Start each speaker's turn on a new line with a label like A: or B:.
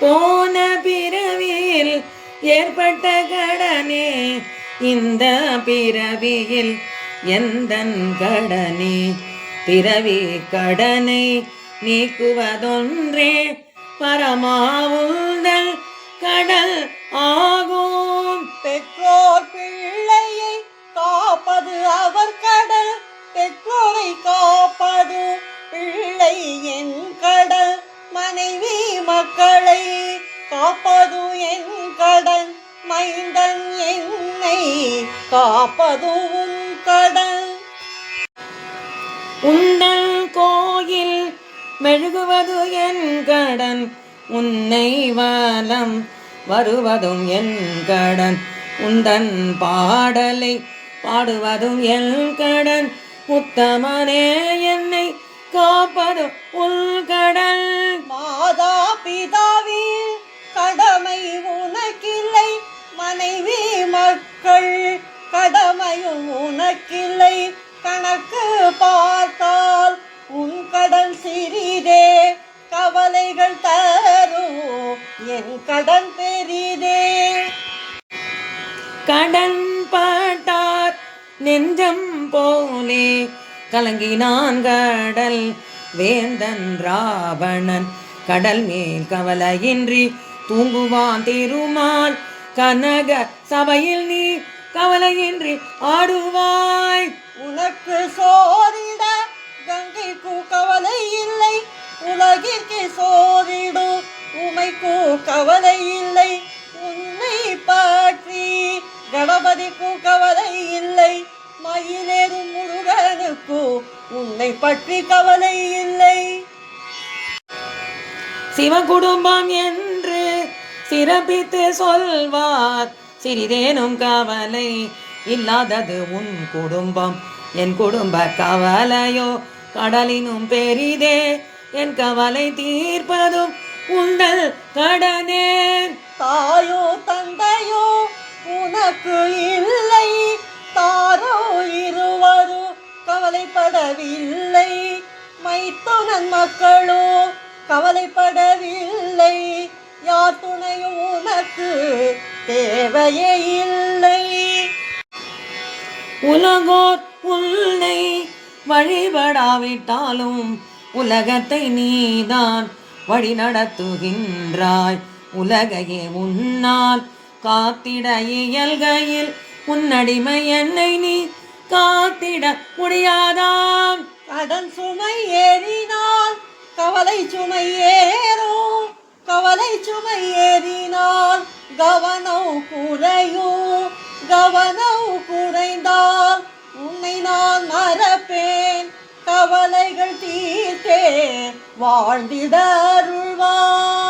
A: போன பிறவியில் ஏற்பட்ட கடனே. இந்த பிறவியில் எந்தன் கடனே? பிறவி கடனை நீக்குவதொன்றே பரமாவுந்தல் கடல் ஆகும்.
B: பெற்றோர் பிள்ளையை காப்பது அவர் கடல். பெற்றோரை காப்பது பிள்ளை என் கடல். மனைவி மக்களை காப்பது என் கடன் மைந்தன் என்னை காப்பதும் கடன் கடல்.
A: கோயில் மெழுகுவது என் கடன் உன்னை வலம் வருவதும் என் கடன். உந்தன் பாடலை பாடுவதும் என் கடன் உத்தமனே என்னை காப்பதும் உன்
B: மக்கள் கடமையும் உனக்கில்லை. கணக்கு பார்த்தால் உன் கடன் சிறிதே. கவலைகள் தரும் என் கடன் பெரிதே.
A: கடன் பாட்டார் நெஞ்சம் போலே. கலங்கினான் கடல் வேந்தன் ராவணன். கடல் மேல் கவலையின்றி தூங்குவான் திருமால். கனக சபையில் நீ கவலையின்றி ஆடுவாய்.
B: உனக்கு சோரிட கங்கைக்கு கவலை இல்லை. உலகிற்கு சோரிடும் உமைக்கு கவலை இல்லை. உன்னை பற்றி கணபதிக்கு கவலை இல்லை. மயிலேறும் முருகனுக்கு உன்னை பற்றி கவலை இல்லை.
A: சிவகுடும்பம் என்று சிறப்பித்து சொல்வார். சிறிதேனும் கவலை இல்லாதது உன் குடும்பம். என் குடும்ப கவலையோ கடலினும் பெரிதே. என் கவலை தீர்ப்பதும் உங்கள் கடனே.
B: தாயோ தந்தையோ உனக்கு இல்லை. தாரோ இருவரும் கவலைப்படவில்லை. மைத்தோ நன் மக்களோ கவலைப்படவில்லை. யார் துணையும் உனக்கு தேவையே இல்லை.
A: உலகோர் உன்னை வழிபடாவிட்டாலும் உலகத்தை நீதான் வழி நடத்துகின்றாய் உலகையே உன்னால் காத்திட இயல்கையில் உன்னடிமை என்னை நீ காத்திட முடியாதாம்.
B: கடன் சுமை ஏறினால் கவலை சுமை ஏறும். கவலை சுமை ஏறினால் கவனம் குறையும். கவனம் குறைந்தால் உன்னை நான் மறப்பேன். கவலைகள் தீர்த்தேன் வாழ்ந்திட அருள்வான்.